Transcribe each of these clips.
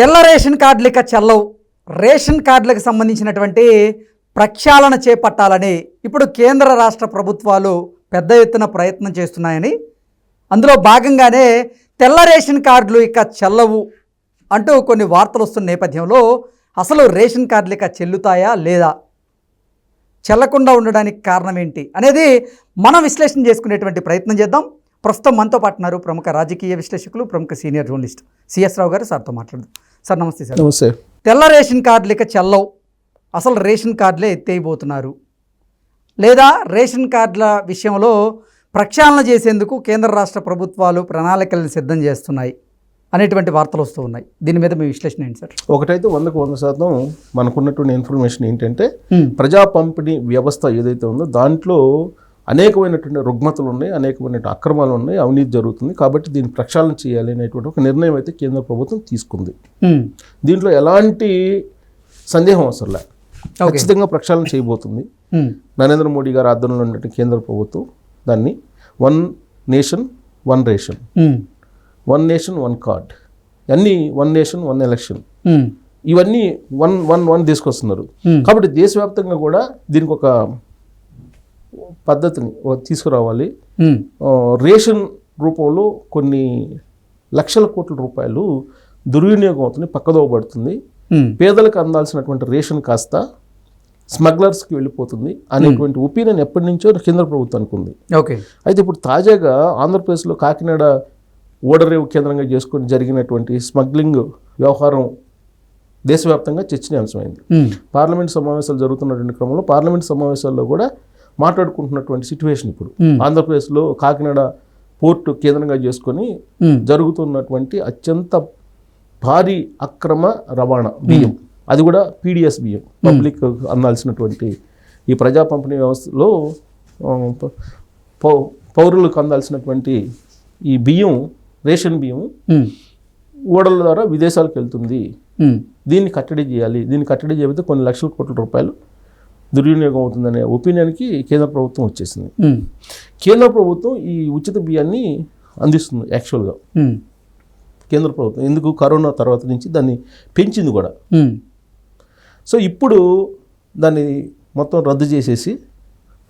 తెల్ల రేషన్ కార్డులు ఇక చెల్లవు. రేషన్ కార్డులకు సంబంధించినటువంటి ప్రక్షాళన చేపట్టాలని ఇప్పుడు కేంద్ర రాష్ట్ర ప్రభుత్వాలు పెద్ద ఎత్తున ప్రయత్నం చేస్తున్నాయని. అందులో భాగంగానే తెల్ల రేషన్ కార్డులు ఇక చెల్లవు అంటూ కొన్ని వార్తలు వస్తున్న నేపథ్యంలో అసలు రేషన్ కార్డులు ఇక చెల్లుతాయా లేదా? చెల్లకుండా ఉండడానికి కారణం ఏంటి అనేది మనం విశ్లేషణ చేసుకునేటువంటి ప్రయత్నం చేద్దాం. ప్రస్తుతం మనతో పాటు ఉన్నారు ప్రముఖ రాజకీయ విశ్లేషకులు ప్రముఖ సీనియర్ జర్నలిస్ట్ సిఎస్ రావు గారు. సార్తో మాట్లాడదాం. సార్ నమస్తే సార్. నమస్తే. తెల్ల రేషన్ కార్డులు ఇక చెల్లవు. అసలు రేషన్ కార్డులే ఎత్తేయబోతున్నారు లేదా రేషన్ కార్డుల విషయంలో ప్రక్షాళన చేసేందుకు కేంద్ర రాష్ట్ర ప్రభుత్వాలు ప్రణాళికలను సిద్ధం చేస్తున్నాయి అనేటువంటి వార్తలు వస్తూ ఉన్నాయి. దీని మీద మీ విశ్లేషణ ఏంటి సార్? ఒకటైతే వందకు వంద శాతం మనకున్నటువంటి ఇన్ఫర్మేషన్ ఏంటంటే. ప్రజా పంపిణీ వ్యవస్థ ఏదైతే ఉందో దాంట్లో అనేకమైనటువంటి రుగ్మతలు ఉన్నాయి అనేకమైన అక్రమాలు ఉన్నాయి అవినీతి జరుగుతుంది కాబట్టి దీన్ని ప్రక్షాళన చేయాలి అనేటువంటి ఒక నిర్ణయం అయితే కేంద్ర ప్రభుత్వం తీసుకుంది. దీంట్లో ఎలాంటి సందేహం అవసరం ఖచ్చితంగా ప్రక్షాళన చేయబోతుంది. నరేంద్ర మోడీ గారి ఆధ్వర్యంలో ఉన్నటువంటి కేంద్ర ప్రభుత్వం దాన్ని one nation one ration. One nation one card అన్నీ వన్ నేషన్ వన్ ఎలక్షన్. ఇవన్నీ వన్ వన్ వన్ తీసుకొస్తున్నారు. కాబట్టి దేశవ్యాప్తంగా కూడా దీనికి ఒక పద్ధతిని తీసుకురావాలి. రేషన్ రూపంలో కొన్ని లక్షల కోట్ల రూపాయలు దుర్వినియోగం అవుతుంది పక్కదోవబడుతుంది హ్మ్. పేదలకు అందాల్సినటువంటి రేషన్ కాస్త స్మగ్లర్స్కి వెళ్ళిపోతుంది అనేటువంటి ఒపీనియన్ ఎప్పటి నుంచో కేంద్ర ప్రభుత్వానికి ఉంది ఓకే. అయితే ఇప్పుడు తాజాగా ఆంధ్రప్రదేశ్లో కాకినాడ ఓడరేవు కేంద్రంగా చేసుకొని జరిగినటువంటి స్మగ్లింగ్ వ్యవహారం దేశవ్యాప్తంగా చర్చనీయాంశమైంది. పార్లమెంట్ సమావేశాలు జరుగుతున్నటువంటి క్రమంలో పార్లమెంట్ సమావేశాల్లో కూడా మాట్లాడుకుంటున్నటువంటి సిచ్యువేషన్ ఇప్పుడు. ఆంధ్రప్రదేశ్లో కాకినాడ పోర్టు కేంద్రంగా చేసుకొని. జరుగుతున్నటువంటి అత్యంత భారీ అక్రమ రవాణా బియ్యం అది కూడా పీడిఎస్ బియ్యం పబ్లిక్ అందాల్సినటువంటి ఈ ప్రజా పంపిణీ వ్యవస్థలో పౌరులకు అందాల్సినటువంటి ఈ బియ్యం రేషన్ బియ్యం. ఓడల ద్వారా విదేశాలకు వెళ్తుంది. దీన్ని కట్టడి చేయాలి దీన్ని కట్టడి చేయకపోతే కొన్ని లక్షల కోట్ల రూపాయలు దుర్వినియోగం అవుతుందనే ఒపీనియన్కి కేంద్ర ప్రభుత్వం వచ్చేసింది. కేంద్ర ప్రభుత్వం ఈ ఉచిత బియ్యాన్ని అందిస్తుంది యాక్చువల్గా. కేంద్ర ప్రభుత్వం ఎందుకు కరోనా తర్వాత నుంచి దాన్ని పెంచింది కూడా. సో ఇప్పుడు దాన్ని మొత్తం రద్దు చేసేసి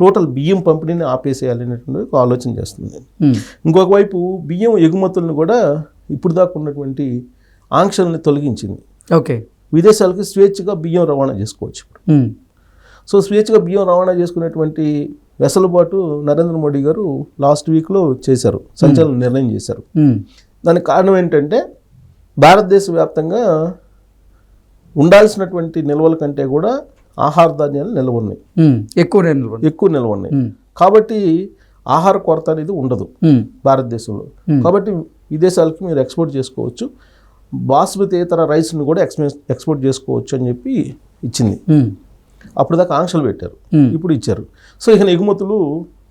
టోటల్ బియ్యం పంపిణీని ఆపేసేయాలి అనేటువంటి ఒక ఆలోచన చేస్తుంది. ఇంకొక వైపు బియ్యం ఎగుమతులను కూడా ఇప్పుడు దాకా ఉన్నటువంటి ఆంక్షల్ని తొలగించింది ఓకే విదేశాలకి స్వేచ్ఛగా బియ్యం రవాణా చేసుకోవచ్చు ఇప్పుడు. సో స్వేచ్ఛగా బియ్యం రవాణా చేసుకునేటువంటి వెసలుబాటు నరేంద్ర మోడీ గారు లాస్ట్ వీక్లో చేశారు సంచలన నిర్ణయం చేశారు. దానికి కారణం ఏంటంటే భారతదేశ వ్యాప్తంగా ఉండాల్సినటువంటి నిల్వల కంటే కూడా ఆహార ధాన్యాలు నిల్వ ఉన్నాయి. ఎక్కువ నిలబడి ఎక్కువ నిల్వ ఉన్నాయి. కాబట్టి ఆహార కొరత అనేది ఉండదు. భారతదేశంలో. కాబట్టి విదేశాలకి మీరు ఎక్స్పోర్ట్ చేసుకోవచ్చు బాస్మతి ఇతర రైస్ని కూడా ఎక్స్పె ఎక్స్పోర్ట్ చేసుకోవచ్చు అని చెప్పి ఇచ్చింది. అప్పుడు దాకా ఆంక్షలు పెట్టారు. ఇప్పుడు ఇచ్చారు సో ఇక ఎగుమతులు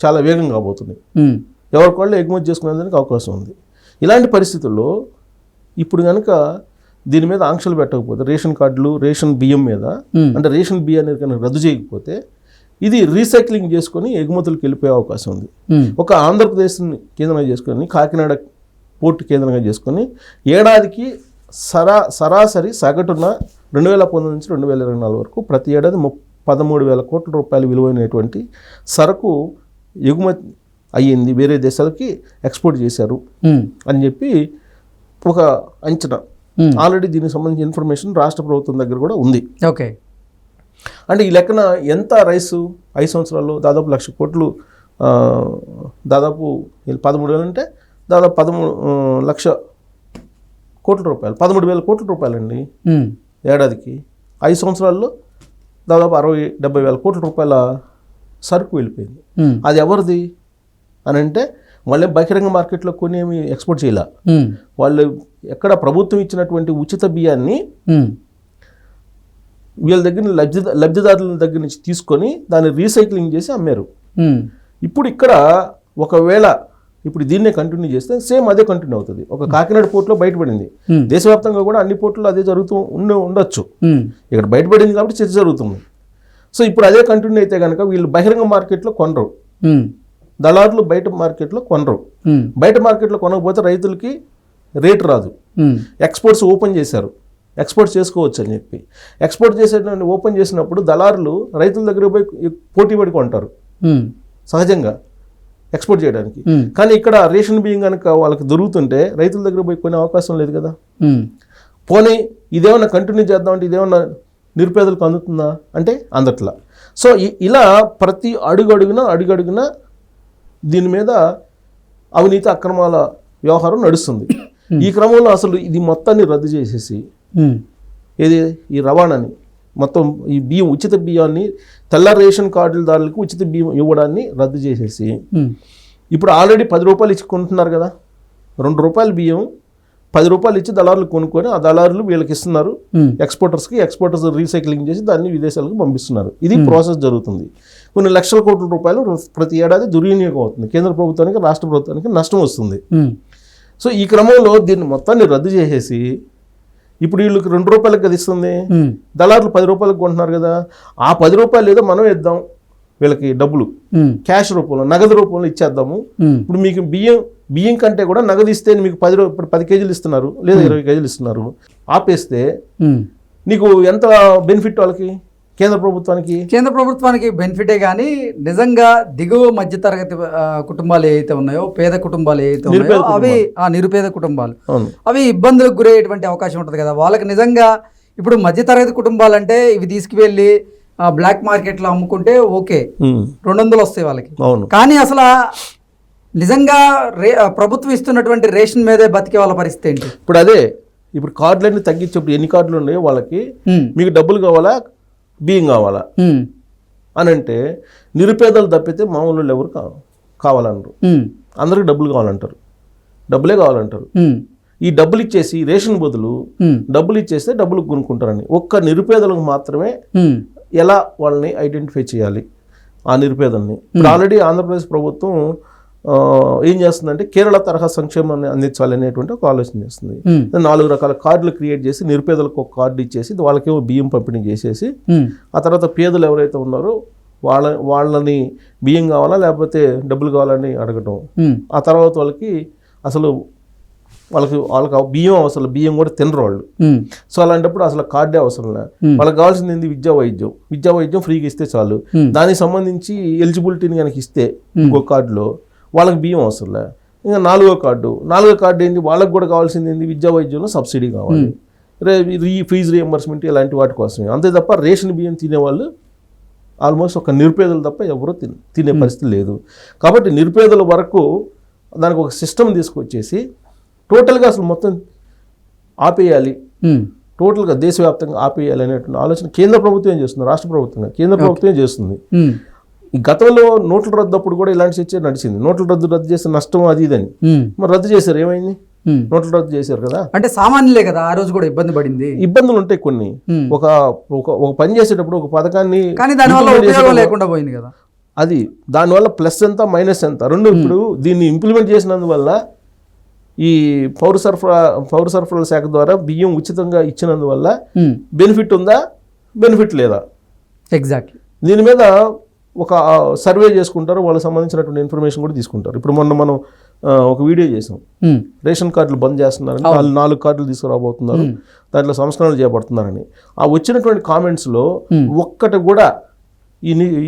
చాలా వేగంగా కాబోతున్నాయి హ్మ్. ఎవరికి వాళ్ళు ఎగుమతి చేసుకునేందుకు అవకాశం ఉంది ఇలాంటి పరిస్థితుల్లో ఇప్పుడు కనుక దీని మీద ఆంక్షలు పెట్టకపోతే రేషన్ కార్డులు రేషన్ బియ్యం మీద. అంటే రేషన్ బియ్యాన్ని కనుక రద్దు చేయకపోతే ఇది రీసైక్లింగ్ చేసుకొని ఎగుమతులకు వెళ్ళిపోయే అవకాశం ఉంది. ఒక ఆంధ్రప్రదేశ్ని కేంద్రంగా చేసుకొని కాకినాడ పోర్టు కేంద్రంగా చేసుకొని ఏడాదికి సరా సరాసరి సగటున రెండు వేల పంతొమ్మిది నుంచి రెండు వేల ఇరవై నాలుగు వరకు ప్రతి ఏడాది ము పదమూడు వేల కోట్ల రూపాయలు విలువైనటువంటి సరకు ఎగుమతి అయ్యింది వేరే దేశాలకి ఎక్స్పోర్ట్ చేశారు. అని చెప్పి ఒక అంచనా. ఆల్రెడీ దీనికి సంబంధించిన ఇన్ఫర్మేషన్ రాష్ట్ర ప్రభుత్వం దగ్గర కూడా ఉంది ఓకే అంటే ఈ లెక్కన ఎంత రైసు ఐదు సంవత్సరాల్లో దాదాపు లక్ష కోట్లు దాదాపు పదమూడు వేలు అంటే దాదాపు పదమూడు లక్ష కోట్ల రూపాయలు పదమూడు వేల కోట్ల రూపాయలండి. ఏడాదికి ఐదు సంవత్సరాల్లో దాదాపు అరవై డెబ్బై వేల కోట్ల రూపాయల సరుకు వెళ్ళిపోయింది. అది ఎవరిది అని అంటే వాళ్ళే బహిరంగ మార్కెట్లో కొని ఏమి ఎక్స్పోర్ట్ చేయాల. వాళ్ళు ఎక్కడ ప్రభుత్వం ఇచ్చినటువంటి ఉచిత బియ్యాన్ని. వీళ్ళ దగ్గర లబ్ధి లబ్ధిదారుల దగ్గర నుంచి తీసుకొని దాన్ని రీసైక్లింగ్ చేసి అమ్మారు. ఇప్పుడు ఇక్కడ ఒకవేళ ఇప్పుడు దీన్నే కంటిన్యూ చేస్తే సేమ్ అదే కంటిన్యూ అవుతుంది. ఒక కాకినాడ పోర్టులో బయటపడింది. Hmm. దేశవ్యాప్తంగా కూడా అన్ని పోర్టుల్లో అదే జరుగుతూ ఉండే ఉండొచ్చు. హ్మ్. ఇక్కడ బయటపడింది కాబట్టి చర్చ జరుగుతుంది. సో ఇప్పుడు అదే కంటిన్యూ అయితే కనుక వీళ్ళు బహిరంగ మార్కెట్లో కొనరు. దళారులు బయట మార్కెట్లో కొనరు. బయట మార్కెట్లో కొనకపోతే రైతులకి రేటు రాదు. ఎక్స్పోర్ట్స్ ఓపెన్ చేశారు. ఎక్స్పోర్ట్ చేసుకోవచ్చు అని చెప్పి. ఎక్స్పోర్ట్ చేసేటువంటి ఓపెన్ చేసినప్పుడు దళారులు రైతుల దగ్గర పోయి పోటీ పడి కొంటారు. సహజంగా. ఎక్స్పోర్ట్ చేయడానికి. కానీ ఇక్కడ రేషన్ బియ్యం కనుక వాళ్ళకి దొరుకుతుంటే రైతుల దగ్గర పోయి కొనే అవకాశం లేదు కదా? పోనీ ఇదేమన్నా కంటిన్యూ చేద్దామంటే ఇదేమన్నా నిరుపేదలకు అందుతుందా? అంటే అందట్లా. సో ఇలా ప్రతి అడుగు అడుగున అడుగు అడుగున దీని మీద అవినీతి అక్రమాల వ్యవహారం నడుస్తుంది. ఈ క్రమంలో అసలు ఇది మొత్తాన్ని రద్దు చేసేసి ఏది? ఈ రవాణాని. మొత్తం ఈ బియ్యం ఉచిత బియ్యాన్ని తెల్ల రేషన్ కార్డులదారులకు ఉచిత బియ్యం ఇవ్వడాన్ని రద్దు చేసేసి. ఇప్పుడు ఆల్రెడీ పది రూపాయలు ఇచ్చి కొంటున్నారు కదా. రెండు రూపాయల బియ్యం పది రూపాయలు ఇచ్చి దళారులు కొనుక్కొని ఆ దళారులు వీళ్ళకి ఇస్తున్నారు. ఎక్స్పోర్టర్స్కి ఎక్స్పోర్టర్స్ రీసైక్లింగ్ చేసి దాన్ని విదేశాలకు పంపిస్తున్నారు. ఇది ప్రాసెస్ జరుగుతుంది. కొన్ని లక్షల కోట్ల రూపాయలు ప్రతి ఏడాది దుర్వినియోగం అవుతుంది. కేంద్ర ప్రభుత్వానికి రాష్ట్ర ప్రభుత్వానికి నష్టం వస్తుంది. సో ఈ క్రమంలో దీన్ని మొత్తాన్ని రద్దు చేసేసి ఇప్పుడు వీళ్ళకి రెండు రూపాయలకు కదా ఇస్తుంది. దళారులు పది రూపాయలకు కొంటున్నారు కదా. ఆ పది రూపాయలు ఏదో మనం ఇద్దాం వీళ్ళకి డబ్బులు. క్యాష్ రూపంలో నగదు రూపంలో ఇచ్చేద్దాము. ఇప్పుడు మీకు బియ్యం బియ్యం కంటే కూడా నగదు ఇస్తే మీకు పది ఇప్పుడు పది కేజీలు ఇస్తున్నారు. లేదా ఇరవై కేజీలు ఇస్తున్నారు. ఆపేస్తే. నీకు ఎంత బెనిఫిట్ వాళ్ళకి? కేంద్ర ప్రభుత్వానికి? కేంద్ర ప్రభుత్వానికి బెనిఫిటే కానీ నిజంగా దిగువ మధ్యతరగతి కుటుంబాలు ఏవైతే ఉన్నాయో పేద కుటుంబాలు ఏవైతే ఉన్నాయో అవి ఆ నిరుపేద కుటుంబాలు. అవి ఇబ్బందులకు గురయ్యేటువంటి అవకాశం ఉంటుంది కదా. వాళ్ళకి నిజంగా ఇప్పుడు మధ్యతరగతి కుటుంబాలంటే ఇవి తీసుకువెళ్ళి బ్లాక్ మార్కెట్లో అమ్ముకుంటే ఓకే. రెండు వందలు వస్తాయి వాళ్ళకి. కానీ అసలు నిజంగా రే ప్రభుత్వం ఇస్తున్నటువంటి రేషన్ మీదే బతికే వాళ్ళ పరిస్థితి ఏంటి? ఇప్పుడు అదే ఇప్పుడు కార్డులన్నీ తగ్గించేప్పుడు ఎన్ని కార్డులు ఉన్నాయో వాళ్ళకి మీకు డబ్బులు కావాలా? బియ్యం కావాలా? అని అంటే నిరుపేదలు తప్పితే మామూలు వాళ్ళు ఎవరు కా కావాలనరు ఉమ్, అందరికి డబ్బులు కావాలంటారు. డబ్బులే కావాలంటారు. ఈ డబ్బులు ఇచ్చేసి రేషన్ బదులు డబ్బులు ఇచ్చేస్తే డబ్బులు కొనుక్కుంటారని. ఒక్క నిరుపేదలకు మాత్రమే ఎలా వాళ్ళని ఐడెంటిఫై చేయాలి? ఆ నిరుపేదల్ని. ఆల్రెడీ ఆంధ్రప్రదేశ్ ప్రభుత్వం ఏం చేస్తుందంటే కేరళ తరహా సంక్షేమాన్ని అందించాలి అనేటువంటి ఒక ఆలోచన చేస్తుంది. నాలుగు రకాల కార్డులు క్రియేట్ చేసి నిరుపేదలకు ఒక కార్డు ఇచ్చేసి వాళ్ళకేమో బియ్యం పంపిణీ చేసేసి ఆ తర్వాత పేదలు ఎవరైతే ఉన్నారో వాళ్ళ వాళ్ళని బియ్యం కావాలా లేకపోతే డబ్బులు కావాలని అడగటం. ఆ తర్వాత వాళ్ళకి అసలు వాళ్ళకి వాళ్ళకి బియ్యం అవసరం బియ్యం కూడా తినరు వాళ్ళు. సో అలాంటప్పుడు అసలు కార్డే అవసరం లే. వాళ్ళకి కావాల్సింది ఏంది? విద్యా వైద్యం. విద్యా వైద్యం ఫ్రీగా ఇస్తే చాలు. దానికి సంబంధించి ఎలిజిబిలిటీని కనుక ఇస్తే ఇంకో కార్డులో వాళ్ళకి బియ్యం అవసరం లే. ఇంకా నాలుగో కార్డు. నాలుగో కార్డు ఏంటి వాళ్ళకి కూడా కావాల్సింది ఏంది? విద్యా వైద్యంలో సబ్సిడీ కావాలి. రే రీ ఫీజు రియంబర్స్మెంట్ ఇలాంటి వాటి కోసమే. అంతే తప్ప రేషన్ బియ్యం తినేవాళ్ళు ఆల్మోస్ట్ ఒక నిరుపేదలు తప్ప ఎవరూ తిన పరిస్థితి లేదు. కాబట్టి నిరుపేదల వరకు దానికి ఒక సిస్టమ్ తీసుకొచ్చేసి టోటల్గా అసలు మొత్తం ఆపేయాలి. టోటల్గా దేశవ్యాప్తంగా ఆపేయాలి అనేటువంటి ఆలోచన కేంద్ర ప్రభుత్వం ఏం చేస్తుంది? రాష్ట్ర ప్రభుత్వంగా కేంద్ర ప్రభుత్వం ఏం చేస్తుంది? గతంలో నోట్ల రద్దు అప్పుడు కూడా ఇలాంటి చర్చ నడిచింది. నోట్ల రద్దు రద్దు చేస్తే నష్టం అది ఇదని. మరి రద్దు చేశారు ఏమైంది. నోట్ల రద్దు చేశారు కదా. అంటే సామాన్యులే కదా ఆ రోజు కూడా ఇబ్బంది పడింది. ఇబ్బందులు ఉంటాయి కొన్ని. ఒక ఒక పని చేసేటప్పుడు ఒక పథకాన్ని కానీ దానివల్ల implement ఉపయోగం చేసేటప్పుడు లేకుండా పోయింది కదా. అది దానివల్ల ప్లస్ ఎంత మైనస్ ఎంత? రెండు ఇప్పుడు దీన్ని ఇంప్లిమెంట్ చేసినందువల్ల ఈ పౌర సరఫరా పౌర సరఫరాల శాఖ ద్వారా బియ్యం ఉచితంగా ఇచ్చినందువల్ల బెనిఫిట్ ఉందా బెనిఫిట్ లేదా? ఎగ్జాక్ట్లీ దీని మీద ఒక సర్వే చేసుకుంటారు వాళ్ళకి సంబంధించినటువంటి ఇన్ఫర్మేషన్ కూడా తీసుకుంటారు. ఇప్పుడు మొన్న మనం ఒక వీడియో చేసాం. రేషన్ కార్డులు బంద్ చేస్తున్నారని వాళ్ళు నాలుగు కార్డులు తీసుకురాబోతున్నారు. దాంట్లో సంస్కరణలు చేపడుతున్నారని. ఆ వచ్చినటువంటి కామెంట్స్లో ఒక్కటి కూడా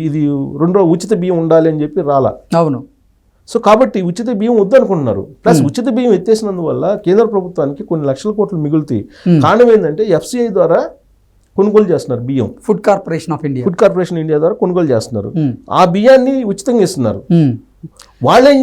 ఇది రెండో ఉచిత బియ్యం ఉండాలి అని చెప్పి రాలా. అవును. సో కాబట్టి ఉచిత బియ్యం వద్దనుకుంటున్నారు. ప్లస్ ఉచిత బియ్యం ఎత్తేసినందువల్ల కేంద్ర ప్రభుత్వానికి కొన్ని లక్షల కోట్లు మిగులుతాయి. కారణం ఏంటంటే ఎఫ్సిఐ ద్వారా కొనుగోలు చేస్తున్నారు బియ్యం. Food Corporation of India Food Corporation India ద్వారా కొనుగోలు చేస్తున్నారు. ఉమ్, ఆ బియ్యాన్ని ఉచితంగా ఇస్తున్నారు. ఉమ్. వాళ్ళేం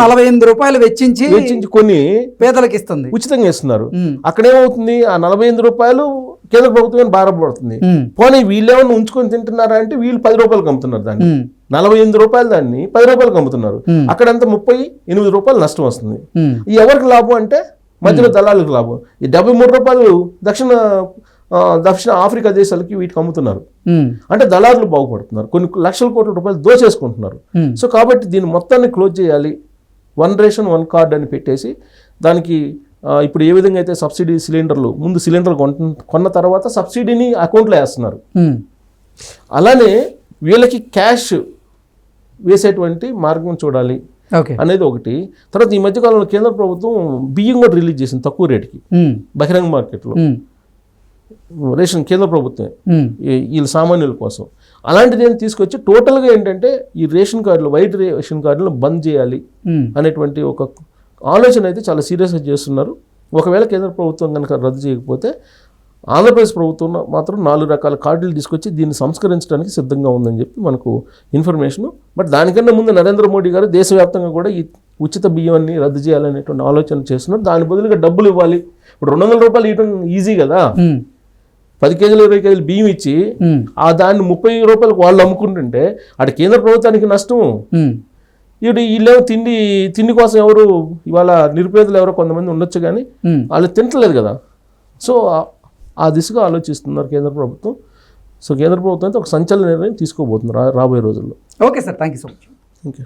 నలభై ఎనిమిది రూపాయలు వెచ్చించి వెచ్చించి కొన్ని పేదలకు ఇస్తుంది. ఉచితంగా ఇస్తున్నారు. ఉమ్, అక్కడేమవుతుంది ఆ నలభై ఎనిమిది రూపాయలు కేంద్ర ప్రభుత్వం భారపడుతుంది పోనీ వీళ్ళేమన్నా ఉంచుకొని తింటున్నారా అంటే వీళ్ళు పది రూపాయలకు అమ్ముతున్నారు దాన్ని. నలభై ఎనిమిది రూపాయలు దాన్ని పది రూపాయలకు అమ్ముతున్నారు Hmm. అక్కడంతా ముప్పై ఎనిమిది రూపాయలు నష్టం వస్తుంది. ఎవరికి లాభం అంటే మధ్యలో దళాలకు లాభం. ఈ డెబ్బై మూడు రూపాయలు దక్షిణ దక్షిణ ఆఫ్రికా దేశాలకి వీటికి అమ్ముతున్నారు. అంటే దళారులు బాగుపడుతున్నారు. కొన్ని లక్షల కోట్ల రూపాయలు దోచేసుకుంటున్నారు. సో కాబట్టి దీన్ని మొత్తాన్ని క్లోజ్ చేయాలి. వన్ రేషన్ వన్ కార్డ్ అని పెట్టేసి దానికి ఇప్పుడు ఏ విధంగా అయితే సబ్సిడీ సిలిండర్లు ముందు సిలిండర్ కొన్న కొన్న తర్వాత సబ్సిడీని అకౌంట్లో వేస్తున్నారు. అలానే వీళ్ళకి క్యాష్ వేసేటువంటి మార్గం చూడాలి ఓకే. అనేది ఒకటి. తర్వాత ఈ మధ్యకాలంలో కేంద్ర ప్రభుత్వం బియ్యం కూడా రిలీజ్ చేసింది తక్కువ రేటుకి. బహిరంగ మార్కెట్లో. రేషన్ కేంద్ర ప్రభుత్వమే. వీళ్ళ సామాన్యుల కోసం. అలాంటిది ఏం తీసుకొచ్చి టోటల్గా ఏంటంటే ఈ రేషన్ కార్డులు వైట్ రేషన్ కార్డులను బంద్ చేయాలి అనేటువంటి ఒక ఆలోచన అయితే చాలా సీరియస్గా చేస్తున్నారు. ఒకవేళ కేంద్ర ప్రభుత్వం కనుక రద్దు చేయకపోతే ఆంధ్రప్రదేశ్ ప్రభుత్వం మాత్రం నాలుగు రకాల కార్డులు తీసుకొచ్చి దీన్ని సంస్కరించడానికి సిద్ధంగా ఉందని చెప్పి మనకు ఇన్ఫర్మేషన్. బట్ దానికన్నా ముందు నరేంద్ర మోడీ గారు దేశవ్యాప్తంగా కూడా ఈ ఉచిత బియ్యాన్ని రద్దు చేయాలనేటువంటి ఆలోచన చేస్తున్నారు. దాని బదులుగా డబ్బులు ఇవ్వాలి. ఇప్పుడు రెండు వందల రూపాయలు ఇవ్వడం ఈజీ కదా. పది కేజీలు ఇరవై కేజీలు బియ్యం ఇచ్చి ఆ దాన్ని ముప్పై రూపాయలకు వాళ్ళు అమ్ముకుంటుంటే అటు కేంద్ర ప్రభుత్వానికి నష్టం. ఇప్పుడు వీళ్ళేమో తిండి తిండి కోసం ఎవరు ఇవాళ నిరుపేదలు ఎవరో కొంతమంది ఉండొచ్చు కానీ. వాళ్ళు తింటలేదు కదా. సో ఆ- దిశగా ఆలోచిస్తున్నారు కేంద్ర ప్రభుత్వం. సో కేంద్ర ప్రభుత్వం అయితే ఒక సంచలన నిర్ణయం తీసుకోబోతుంది రా రాబోయే రోజుల్లో. Okay sir thank you so much.